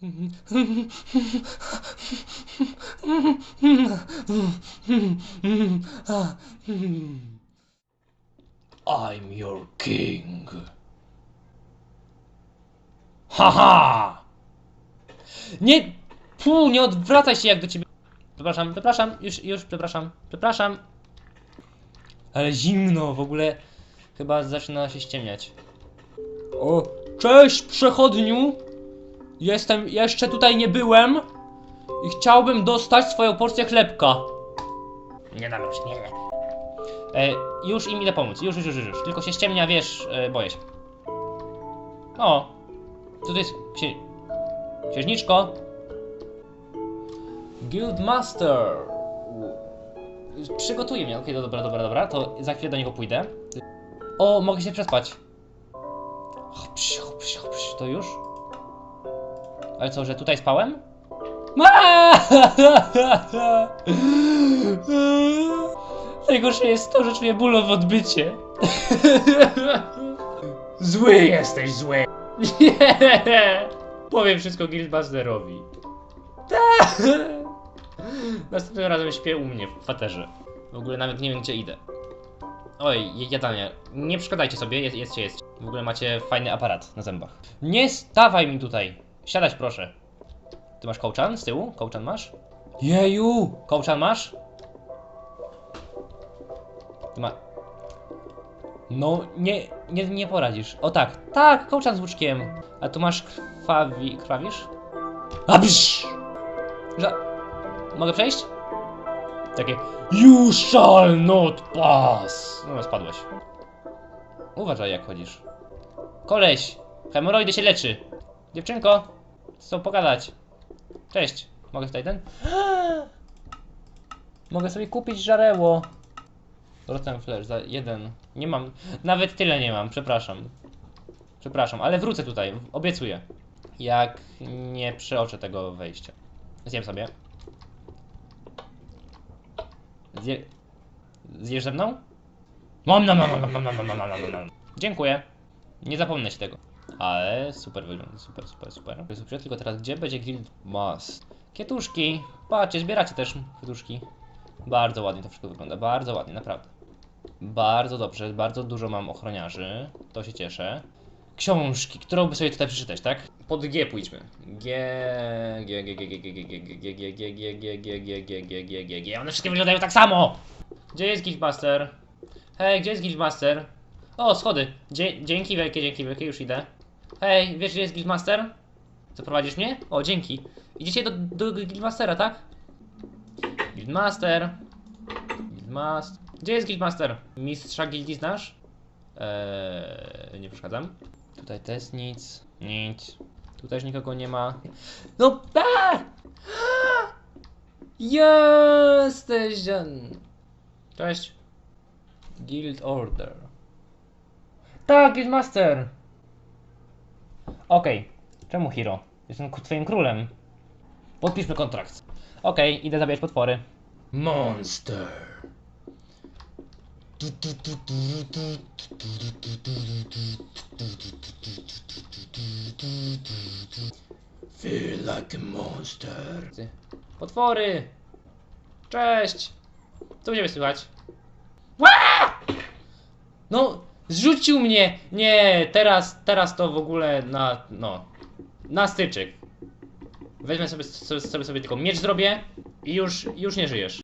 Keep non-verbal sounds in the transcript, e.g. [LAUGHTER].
I'm your king. Haha! Nie! Pu, nie odwracaj się jak do ciebie. Przepraszam, przepraszam, już, już, przepraszam, przepraszam. Ale zimno, w ogóle chyba zaczyna się ściemniać. O, cześć przechodniu! Jestem, jeszcze tutaj nie byłem i chciałbym dostać swoją porcję chlebka. Nie dam już, nie. E, już im idę pomóc, już, już, już, już. Tylko się ściemnia, wiesz, e, boję się. O, co to jest? Księ... Księżniczko? Guildmaster! Przygotuję mnie, okej, dobra, dobra, dobra, to za chwilę do niego pójdę. O, mogę się przespać. Hopś, hopś, hopś, to już? Ale co, że tutaj spałem? [LAUGHS] Najgorsze jest to, że czuję ból w odbycie. [LAUGHS] Zły jesteś, zły. Nie! [LAUGHS] Powiem wszystko Guildmasterowi. Następnym razem śpię u mnie w kwaterze. W ogóle nawet nie wiem gdzie idę. Oj, jadalnia. Nie przeszkadzajcie sobie, jest, jest, jest. W ogóle macie fajny aparat na zębach. Nie stawaj mi tutaj. Siadać proszę. Ty masz kołczan z tyłu? Kołczan masz? Jeju! Kołczan masz? Ty ma... No, nie, nie, nie poradzisz. O tak, tak, kołczan z łuczkiem. A tu masz krwawi... krwawisz? A bzz! Ża... Mogę przejść? Takie You shall not pass! No, spadłeś. Uważaj jak chodzisz. Koleś! Hemoroidy się leczy! Dziewczynko! Chcą pogadać. Cześć. Mogę tutaj ten? [GASPS] Mogę sobie kupić żareło. Rotten Flash za jeden. Nie mam. Nawet tyle nie mam, przepraszam. Przepraszam, ale wrócę tutaj. Obiecuję. Jak nie przeoczę tego wejścia. Zjem sobie. Zje... Zjesz ze mną? Mam nam nam nam nam nam nam nam nam Dziękuję. Nie zapomnę się tego. Ale super wygląda, super, super, super. Super, tylko teraz gdzie będzie Guild Mass? Kietuszki. Patrzcie, zbieracie też kietuszki. Bardzo ładnie to wszystko wygląda, bardzo ładnie, naprawdę. Bardzo dobrze, bardzo dużo mam ochroniarzy, to się cieszę. Książki, którą by sobie tutaj przeczytać, tak? Pod G pójdźmy. G, G, G, G, G, G, G, G, G, G, G, G, G, G, G, G, G, G, G. One wszystkie wyglądają tak samo! Gdzie jest Guildmaster? Hej, gdzie jest Guildmaster? O, schody. Dzięki wielkie, dzięki wielkie, już idę. Hej, wiesz gdzie jest Guildmaster? Zaprowadzisz mnie? O, dzięki. Idziecie do, do Guildmastera, tak? Guildmaster. Guildmaster. Gdzie jest Guildmaster? Mistrza gildii znasz? Eee, nie przeszkadzam. Tutaj też nic. Nic. Tu też nikogo nie ma. No, a! Jesteś. Cześć. Guild Order. Tak, Guildmaster! Okej, czemu Hiro? Jestem twoim królem. Podpiszmy kontrakt. Okej, idę zabijać potwory. Monster! Feel like a monster. Potwory! Cześć! Co ciebie słychać? No, zrzucił mnie! Nie, teraz, teraz to w ogóle na, no, na styczyk. Weźmę sobie, sobie, sobie, sobie tylko miecz zrobię i już, już nie żyjesz.